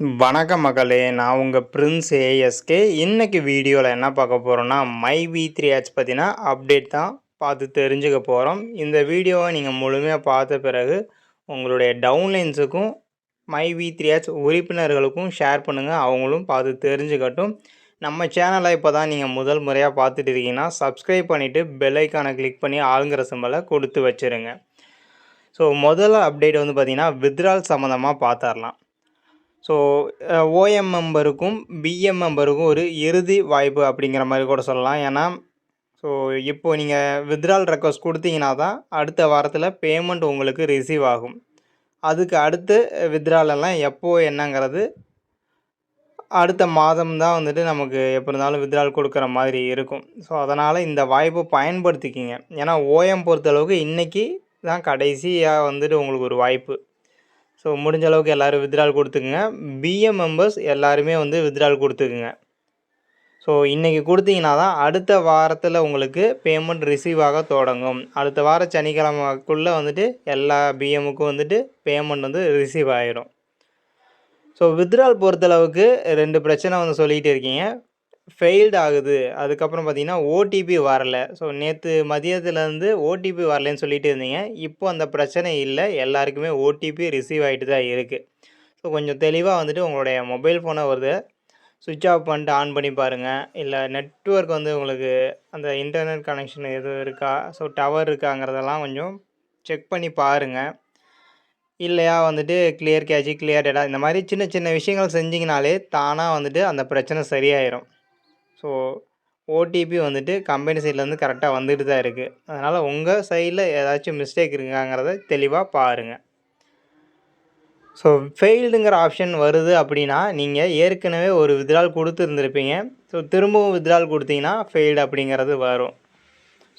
வணக்கம் மகளே நான் உங்கள் பிரின்ஸ் ஏஎஸ்கே இன்றைக்கி வீடியோவில் என்ன பார்க்க போகிறோன்னா மை வி த்ரீ ஹெச் பார்த்தீங்கன்னா அப்டேட் தான் பார்த்து தெரிஞ்சுக்க போகிறோம் இந்த வீடியோவை நீங்கள் முழுமையாக பார்த்த பிறகு உங்களுடைய டவுன்லைன்ஸுக்கும் மை வி த்ரீ ஹெச் உறுப்பினர்களுக்கும் ஷேர் பண்ணுங்கள் அவங்களும் பார்த்து தெரிஞ்சுக்கட்டும். நம்ம சேனலை இப்போ தான் நீங்கள் முதல் முறையாக பார்த்துட்டு இருக்கீங்கன்னா சப்ஸ்கிரைப் பண்ணிவிட்டு பெல்லைக்கானை கிளிக் பண்ணி ஆளுங்கிற சிம்பலை கொடுத்து வச்சுருங்க. ஸோ முதல்ல அப்டேட் வந்து பார்த்திங்கன்னா வித்ரால் சம்மந்தமாக பார்த்துடலாம். ஸோ ஓஎம் மெம்பருக்கும் பிஎம் மெம்பருக்கும் ஒரு இறுதி வாய்ப்பு அப்படிங்கிற மாதிரி கூட சொல்லலாம். ஏன்னா ஸோ இப்போ நீங்கள் வித்ட்ரால் ரெக்வஸ்ட் கொடுத்தீங்கன்னா தான் அடுத்த வாரத்தில் பேமெண்ட் உங்களுக்கு ரிசீவ் ஆகும். அதுக்கு அடுத்து withdrawal எல்லாம் என்னங்கிறது அடுத்த மாதம் தான் வந்துட்டு நமக்கு எப்படி இருந்தாலும் வித்ட்ரால் கொடுக்குற மாதிரி இருக்கும். ஸோ அதனால் இந்த வாய்ப்பை பயன்படுத்திக்கிங்க. ஏன்னா ஓஎம் பொறுத்தளவுக்கு இன்றைக்கி தான் கடைசியாக வந்துட்டு உங்களுக்கு ஒரு வாய்ப்பு. ஸோ முடிஞ்ச அளவுக்கு எல்லோரும் வித்ட்ரால் கொடுத்துக்குங்க. பிஎம் மெம்பர்ஸ் எல்லாருமே வந்து வித்ட்ரால் கொடுத்துக்குங்க. ஸோ இன்றைக்கி கொடுத்தீங்கன்னா தான் அடுத்த வாரத்தில் உங்களுக்கு பேமெண்ட் ரிசீவ் ஆக தொடங்கும். அடுத்த வார சனிக்கிழமைக்குள்ளே வந்துட்டு எல்லா பிஎம்முக்கும் வந்துட்டு பேமெண்ட் வந்து ரிசீவ் ஆகிடும் ஸோ வித்ட்ரால் பொறுத்தளவுக்கு ரெண்டு பிரச்சனை வந்து சொல்லிகிட்டு இருக்கீங்க. ஃபெயில்டு ஆகுது. அதுக்கப்புறம் பார்த்தீங்கன்னா ஓடிபி வரல. ஸோ நேற்று மதியத்துலேருந்து ஓடிபி வரலன்னு சொல்லிட்டு இருந்தீங்க. இப்போ அந்த பிரச்சனை இல்லை. எல்லாருக்குமே ஓடிபி ரிசீவ் ஆகிட்டு தான் இருக்குது ஸோ கொஞ்சம் தெளிவாக வந்துட்டு உங்களுடைய மொபைல் ஃபோனை வருது சுவிட்ச் ஆஃப் பண்ணிட்டு ஆன் பண்ணி பாருங்கள் இல்லை நெட்வொர்க் வந்து உங்களுக்கு அந்த இன்டர்நெட் கனெக்ஷன் எதுவும் இருக்கா? ஸோ டவர் இருக்காங்கிறதெல்லாம் கொஞ்சம் செக் பண்ணி பாருங்கள் இல்லையா வந்துட்டு கிளியர் கேஜி கிளியர் டேட்டா இந்த மாதிரி சின்ன சின்ன விஷயங்கள் செஞ்சிங்கனாலே தானாக வந்துட்டு அந்த பிரச்சனை சரியாயிடும் ஸோ ஓடிபி வந்துட்டு கம்பெனி சைட்லேருந்து கரெக்டாக வந்துட்டு தான் இருக்குது அதனால் உங்கள் சைடில் ஏதாச்சும் மிஸ்டேக் இருக்காங்கிறத தெளிவாக பாருங்கள் ஸோ ஃபெயில்டுங்கிற ஆப்ஷன் வருது அப்படின்னா நீங்கள் ஏற்கனவே ஒரு வித்ரால் கொடுத்துருந்துருப்பீங்க. ஸோ திரும்பவும் வித்ரால் கொடுத்தீங்கன்னா ஃபெயில்டு அப்படிங்கிறது வரும்.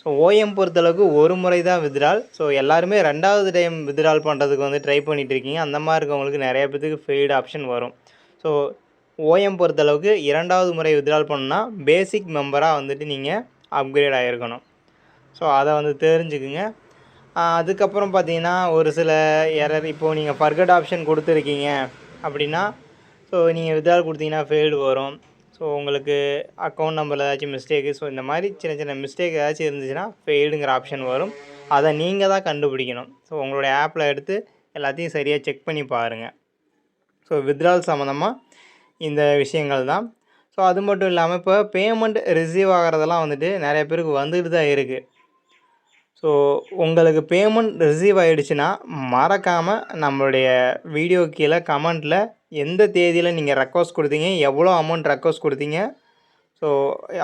ஸோ ஓஎம் பொறுத்தளவுக்கு ஒரு முறை தான் வித்ரால் ஸோ எல்லாருமே ரெண்டாவது டைம் வித்ரால் பண்ணுறதுக்கு வந்து ட்ரை பண்ணிகிட்டு இருக்கீங்க. அந்த மாதிரி இருக்கவங்களுக்கு நிறைய பேத்துக்கு ஃபெயில்டு ஆப்ஷன் வரும். ஸோ ஓஎம் பொறுத்தளவுக்கு இரண்டாவது முறை வித்ட்ரால் பண்ணணும்னா பேசிக் மெம்பராக வந்துட்டு நீங்கள் அப்கிரேட் ஆகிருக்கணும் ஸோ அதை வந்து தெரிஞ்சுக்குங்க. அதுக்கப்புறம் பார்த்தீங்கன்னா ஒரு சில எரர் இப்போது நீங்கள் ஃபர்கட் ஆப்ஷன் கொடுத்துருக்கீங்க அப்படின்னா ஸோ நீங்கள் வித்ட்ரால் கொடுத்தீங்கன்னா ஃபெயில்டு வரும். ஸோ உங்களுக்கு அக்கௌண்ட் நம்பரில் ஏதாச்சும் மிஸ்டேக்கு ஸோ இந்த மாதிரி சின்ன சின்ன மிஸ்டேக் ஏதாச்சும் இருந்துச்சுன்னா ஃபெயில்டுங்கிற ஆப்ஷன் வரும். அதை நீங்கள் தான் கண்டுபிடிக்கணும். ஸோ உங்களுடைய ஆப்பில் எடுத்து எல்லாத்தையும் சரியாக செக் பண்ணி பாருங்கள் ஸோ வித்ட்ரால் சம்மந்தமாக இந்த விஷயங்கள் தான். ஸோ அது மட்டும் இல்லாமல் இப்போ பேமெண்ட் ரிசீவ் ஆகிறதெல்லாம் வந்துட்டு நிறைய பேருக்கு வந்துட்டு தான் இருக்குது ஸோ உங்களுக்கு பேமெண்ட் ரிசீவ் ஆகிடுச்சுன்னா மறக்காமல் நம்மளுடைய வீடியோ கீழே கமெண்ட்டில் எந்த தேதியில் நீங்கள் ரெக்வஸ்ட் கொடுத்தீங்க எவ்வளோ அமௌண்ட் ரெக்வஸ்ட் கொடுத்தீங்க ஸோ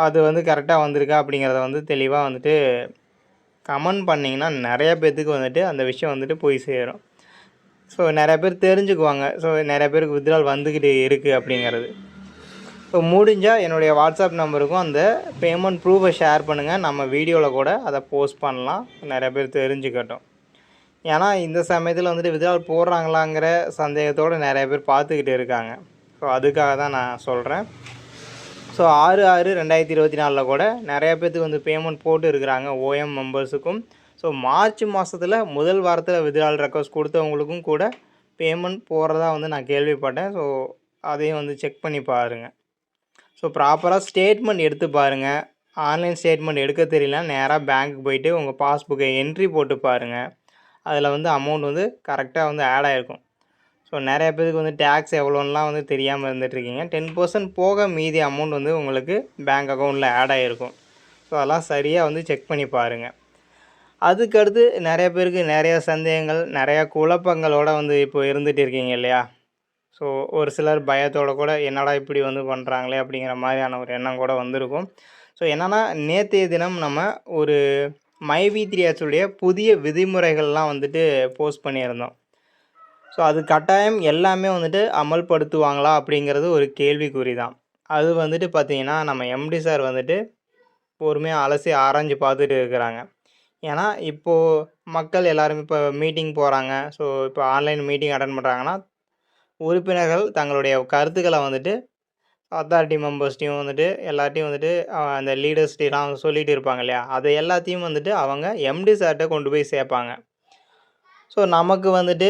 அது வந்து கரெக்டாக வந்திருக்கா அப்படிங்கிறத வந்து தெளிவாக வந்துட்டு கமெண்ட் பண்ணிங்கன்னா நிறைய பேர்த்துக்கு வந்துட்டு அந்த விஷயம் வந்துட்டு போய் சேரும். ஸோ நிறைய பேர் தெரிஞ்சுக்குவாங்க. ஸோ நிறைய பேருக்கு வித்ரால் வந்துக்கிட்டு இருக்குது அப்படிங்கிறது. ஸோ முடிஞ்சால் என்னுடைய வாட்ஸ்அப் நம்பருக்கும் அந்த பேமெண்ட் ப்ரூஃபை ஷேர் பண்ணுங்கள் நம்ம வீடியோவில் கூட அதை போஸ்ட் பண்ணலாம். நிறைய பேர் தெரிஞ்சுக்கட்டும். ஏன்னா இந்த சமயத்தில் வந்துட்டு வித்ரால் போடுறாங்களாங்கிற சந்தேகத்தோடு நிறைய பேர் பார்த்துக்கிட்டு இருக்காங்க. ஸோ அதுக்காக தான் நான் சொல்கிறேன் ஸோ ஆறு ஆறு ரெண்டாயிரத்தி இருபத்தி நாலில் கூட நிறைய பேர்த்துக்கு வந்து பேமெண்ட் போட்டு இருக்கிறாங்க. ஓஎம் மெம்பர்ஸுக்கும் ஸோ மார்ச் மாதத்தில் முதல் வாரத்தில் வித்ரால் ரெக்வஸ்ட் கொடுத்தவங்களுக்கும் கூட பேமெண்ட் போகிறதா வந்து நான் கேள்விப்பட்டேன். ஸோ அதையும் வந்து செக் பண்ணி பாருங்கள் ஸோ ப்ராப்பராக ஸ்டேட்மெண்ட் எடுத்து பாருங்கள் ஆன்லைன் ஸ்டேட்மெண்ட் எடுக்க தெரியல. நேராக பேங்க்கு போயிட்டு உங்கள் பாஸ்புக்கை என்ட்ரி போட்டு பாருங்கள் அதில் வந்து அமௌண்ட் வந்து கரெக்டாக வந்து ஆட் ஆகிருக்கும் ஸோ நிறைய பேருக்கு வந்து டேக்ஸ் எவ்வளோலாம் வந்து தெரியாமல் இருந்துகிட்ருக்கீங்க டென் பர்சன்ட் போக மீதி அமௌண்ட் வந்து உங்களுக்கு பேங்க் அக்கௌண்ட்டில் ஆட் ஆகிருக்கும் ஸோ அதெல்லாம் சரியாக வந்து செக் பண்ணி பாருங்கள் அதுக்கடுத்து நிறைய பேருக்கு நிறைய சந்தேகங்கள் நிறையா குழப்பங்களோடு வந்து இப்போ இருந்துகிட்டு இருக்கீங்க இல்லையா? ஸோ ஒரு சிலர் பயத்தோட கூட என்னடா இப்படி வந்து பண்ணுறாங்களே அப்படிங்கிற மாதிரியான ஒரு எண்ணம் கூட வந்திருக்கும். ஸோ என்னென்னா நேற்றைய தினம் நம்ம ஒரு மைவி த்ரீயாச்சுடைய புதிய விதிமுறைகள்லாம் வந்துட்டு போஸ்ட் பண்ணியிருந்தோம். ஸோ அது கட்டாயம் எல்லாமே வந்துட்டு அமல்படுத்துவாங்களா அப்படிங்கிறது ஒரு கேள்விக்குறி தான் அது வந்துட்டு பார்த்திங்கன்னா நம்ம எம்டி சார் வந்துட்டு பொறுமையாக அலசி ஆராய்ஞ்சு பார்த்துட்டு இருக்கிறாங்க. ஏன்னா இப்போது மக்கள் எல்லாருமே இப்போ மீட்டிங் போகிறாங்க ஸோ இப்போ ஆன்லைன் மீட்டிங் அட்டன் பண்ணுறாங்கன்னா உறுப்பினர்கள் தங்களுடைய கருத்துக்களை வந்துட்டு அத்தாரிட்டி மெம்பர்ஸ்ட்டையும் வந்துட்டு எல்லார்ட்டையும் வந்துட்டு அந்த லீடர்ஸ்ட்டைலாம் சொல்லிகிட்டு இருப்பாங்க இல்லையா? அதை எல்லாத்தையும் வந்துட்டு அவங்க எம்டி சார்கிட்ட கொண்டு போய் சேர்ப்பாங்க. ஸோ நமக்கு வந்துட்டு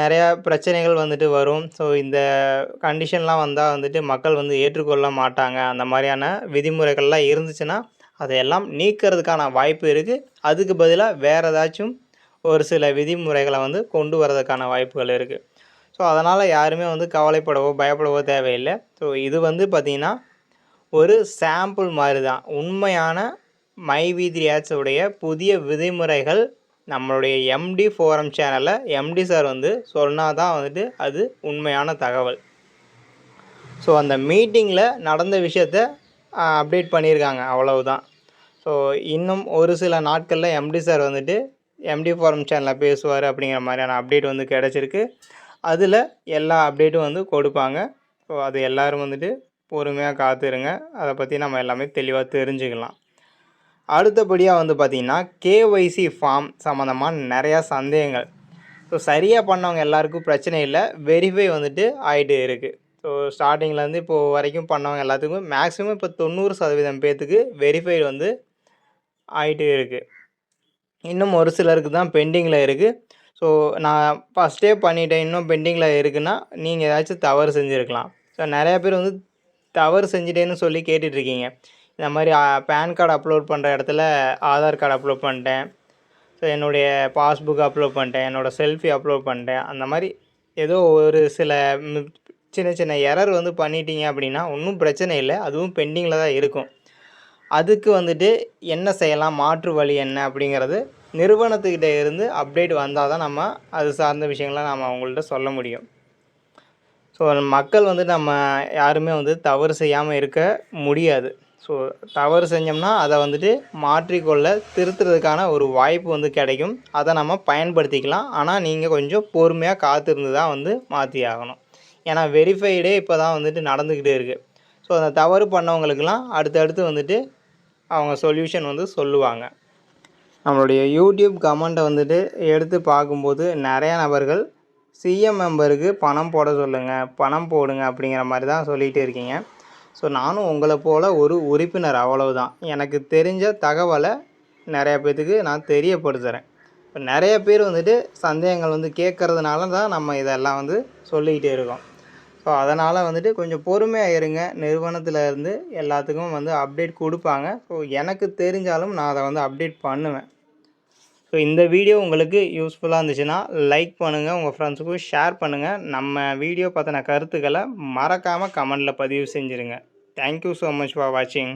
நிறையா பிரச்சனைகள் வந்துட்டு வரும். ஸோ இந்த கண்டிஷன்லாம் வந்தால் வந்துட்டு மக்கள் வந்து ஏற்றுக்கொள்ள மாட்டாங்க. அந்த மாதிரியான விதிமுறைகள்லாம் இருந்துச்சுன்னா அதையெல்லாம் நீக்கிறதுக்கான வாய்ப்பு இருக்குது அதுக்கு பதிலாக வேறு ஏதாச்சும் ஒரு சில விதிமுறைகளை வந்து கொண்டு வரதுக்கான வாய்ப்புகள் இருக்குது ஸோ அதனால் யாருமே வந்து கவலைப்படவோ பயப்படவோ தேவையில்லை. ஸோ இது வந்து பார்த்திங்கன்னா ஒரு சாம்பிள் மாதிரி தான் உண்மையான மை வீத்ரி புதிய விதிமுறைகள் நம்மளுடைய எம்டி ஃபோரம் சேனலில் எம்டி சார் வந்து சொன்னால் தான் வந்துட்டு அது உண்மையான தகவல். ஸோ அந்த மீட்டிங்கில் நடந்த விஷயத்த அப்டேட் பண்ணியிருக்காங்க. அவ்வளவுதான். ஸோ இன்னும் ஒரு சில நாட்களில் எம்டி சார் வந்துட்டு எம்டி ஃபாரம் சேனலில் பேசுவார் அப்படிங்கிற மாதிரியான அப்டேட் வந்து கிடச்சிருக்கு. அதில் எல்லா அப்டேட்டும் வந்து கொடுப்பாங்க. ஸோ அது எல்லோரும் வந்துட்டு பொறுமையாக காத்துருங்க. அதை பற்றி நம்ம எல்லாமே தெளிவாக தெரிஞ்சுக்கலாம். அடுத்தபடியாக வந்து பார்த்திங்கன்னா கேஒய்சி ஃபார்ம் சம்மந்தமாக நிறையா சந்தேகங்கள். ஸோ சரியாக பண்ணவங்க எல்லாருக்கும் பிரச்சனை இல்லை. வெரிஃபை வந்துட்டு ஆகிட்டு இருக்குது ஸோ ஸ்டார்டிங்லேருந்து இப்போது வரைக்கும் பண்ணவங்க எல்லாத்துக்கும் மேக்ஸிமம் இப்போ தொண்ணூறு சதவீதம் பேர்த்துக்கு வெரிஃபைடு வந்து ஆகிட்டே இருக்குது இன்னும் ஒரு சிலருக்கு தான் பெண்டிங்கில் இருக்குது ஸோ நான் ஃபஸ்ட்டே பண்ணிட்டேன். இன்னும் பெண்டிங்கில் இருக்குன்னா நீங்கள் ஏதாச்சும் தவறு செஞ்சுருக்கலாம். ஸோ நிறையா பேர் வந்து தவறு செஞ்சிட்டேன்னு சொல்லி கேட்டுட்ருக்கீங்க இந்த மாதிரி பேன் கார்டு அப்லோட் பண்ணுற இடத்துல ஆதார் கார்டு அப்லோட் பண்ணிட்டேன். ஸோ என்னுடைய பாஸ்புக் அப்லோட் பண்ணிட்டேன். என்னோடய செல்ஃபி அப்லோட் பண்ணிட்டேன். அந்த மாதிரி ஏதோ ஒரு சில சின்ன சின்ன எரர் வந்து பண்ணிட்டீங்க அப்படின்னா ஒன்றும் பிரச்சனை இல்லை அதுவும் பெண்டிங்கில் தான் இருக்கும். அதுக்கு வந்துட்டு என்ன செய்யலாம் மாற்று வழி என்ன அப்படிங்கிறது நிறுவனத்துக்கிட்ட இருந்து அப்டேட் வந்தால் தான் நம்ம அது சார்ந்த விஷயங்களை நம்ம அவங்கள்ட்ட சொல்ல முடியும். ஸோ மக்கள் வந்து நம்ம யாருமே வந்து தவறு செய்யாமல் இருக்க முடியாது. ஸோ தவறு செஞ்சோம்னா அதை வந்துட்டு மாற்றிக்கொள்ள திருத்துறதுக்கான ஒரு வாய்ப்பு வந்து கிடைக்கும். அதை நம்ம பயன்படுத்திக்கலாம். ஆனால் நீங்கள் கொஞ்சம் பொறுமையாக காத்திருந்து தான் வந்து மாற்றி ஆகணும் ஏன்னா வெரிஃபைடே இப்போ தான் வந்துட்டு நடந்துக்கிட்டே இருக்குது ஸோ அந்த தவறு பண்ணவங்களுக்கெல்லாம் அடுத்தடுத்து வந்துட்டு அவங்க சொல்யூஷன் வந்து சொல்லுவாங்க. நம்மளுடைய யூடியூப் கமெண்ட்டை வந்துட்டு எடுத்து பார்க்கும்போது நிறையா நபர்கள் சிஎம் மெம்பருக்கு பணம் போட சொல்லுங்கள் பணம் போடுங்க அப்படிங்கிற மாதிரி தான் சொல்லிகிட்டு இருக்கீங்க. ஸோ நானும் உங்களை போல் ஒரு உறுப்பினர் அவ்வளவுதான். எனக்கு தெரிஞ்ச தகவலை நிறையா பேர்த்துக்கு நான் தெரியப்படுத்துகிறேன் இப்போ நிறைய பேர் வந்துட்டு சந்தேகங்கள் வந்து கேட்கறதுனால தான் நம்ம இதெல்லாம் வந்து சொல்லிக்கிட்டே இருக்கோம். ஸோ அதனால் வந்துட்டு கொஞ்சம் பொறுமையாக இருங்க. நிறுவனத்தில் இருந்து எல்லாத்துக்கும் வந்து அப்டேட் கொடுப்பாங்க. ஸோ எனக்கு தெரிஞ்சாலும் நான் அதை வந்து அப்டேட் பண்ணுவேன். ஸோ இந்த வீடியோ உங்களுக்கு யூஸ்ஃபுல்லாக இருந்துச்சுன்னா லைக் பண்ணுங்கள் உங்கள் ஃப்ரெண்ட்ஸுக்கும் ஷேர் பண்ணுங்கள் நம்ம வீடியோ பற்றின கருத்துக்களை மறக்காமல் கமெண்டில் பதிவு செஞ்சுருங்க. Thank you so much for வாட்சிங்